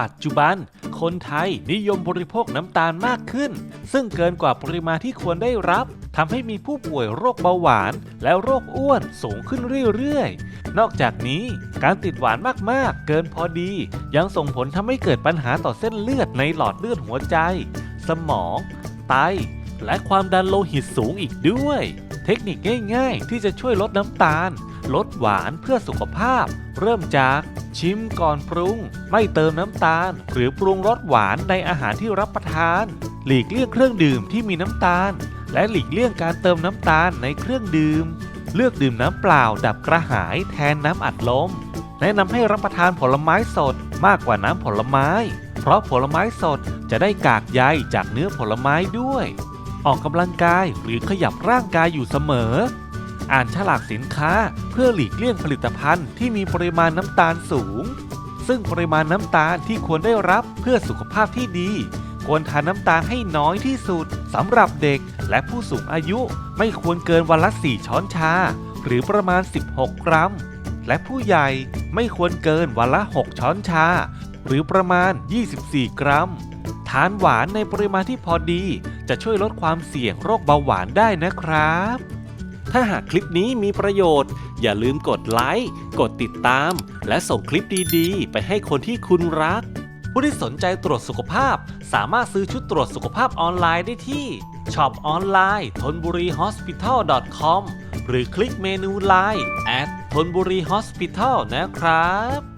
ปัจจุบัน คนไทยนิยมบริโภคน้ำตาลมากขึ้น ซึ่งเกินกว่าปริมาณที่ควรได้รับทำให้มีผู้ป่วยโรคเบาหวาน และโรคอ้วนสูงขึ้นเรื่อยๆ นอกจากนี้การติดหวานมากๆ เกินพอดี ยังส่งผลทำให้เกิดปัญหาต่อเส้นเลือดในหลอดเลือดหัวใจ สมอง ไต และความดันโลหิตสูงอีกด้วย เทคนิคง่ายๆ ที่จะช่วยลดน้ำตาล ลดหวานเพื่อสุขภาพ เริ่มจาก ชิมก่อนปรุง ไม่เติมน้ำตาล หรือปรุงรสหวานในอาหารที่รับประทาน หลีกเลี่ยงเครื่องดื่มที่มีน้ำตาล และหลีกเลี่ยงการเติมน้ำตาลในเครื่องดื่ม เลือกดื่มน้ำเปล่าดับกระหายแทนน้ำอัดลม แนะนำให้รับประทานผลไม้สดมากกว่าน้ำผลไม้ เพราะผลไม้สดจะได้กากใยจากเนื้อผลไม้ด้วย ออกกำลังกายหรือขยับร่างกายอยู่เสมอ อ่านฉลากสินค้าเพื่อหลีกเลี่ยงผลิตภัณฑ์ที่มีปริมาณน้ำตาลสูง ซึ่งปริมาณน้ำตาลที่ควรได้รับเพื่อสุขภาพที่ดี ควรทานน้ำตาลให้น้อยที่สุดสำหรับเด็กและผู้สูงอายุไม่ควรเกินวันละ 4 ช้อนชา หรือประมาณ 16 กรัม และผู้ใหญ่ไม่ควรเกินวันละ 6 ช้อนชา หรือประมาณ 24 กรัม ทานหวานในปริมาณที่พอดีจะช่วยลดความเสี่ยงโรคเบาหวานได้นะครับ ถ้าหากคลิปนี้มีประโยชน์ อย่าลืมกดไลค์ กดติดตาม และส่งคลิปดีๆ ไปให้คนที่คุณรัก ผู้ที่สนใจตรวจสุขภาพ สามารถซื้อชุดตรวจสุขภาพออนไลน์ได้ที่ช็อปออนไลน์ทนบุรี hospital com หรือคลิกเมนูไลน์ at ทนบุรี hospital นะครับ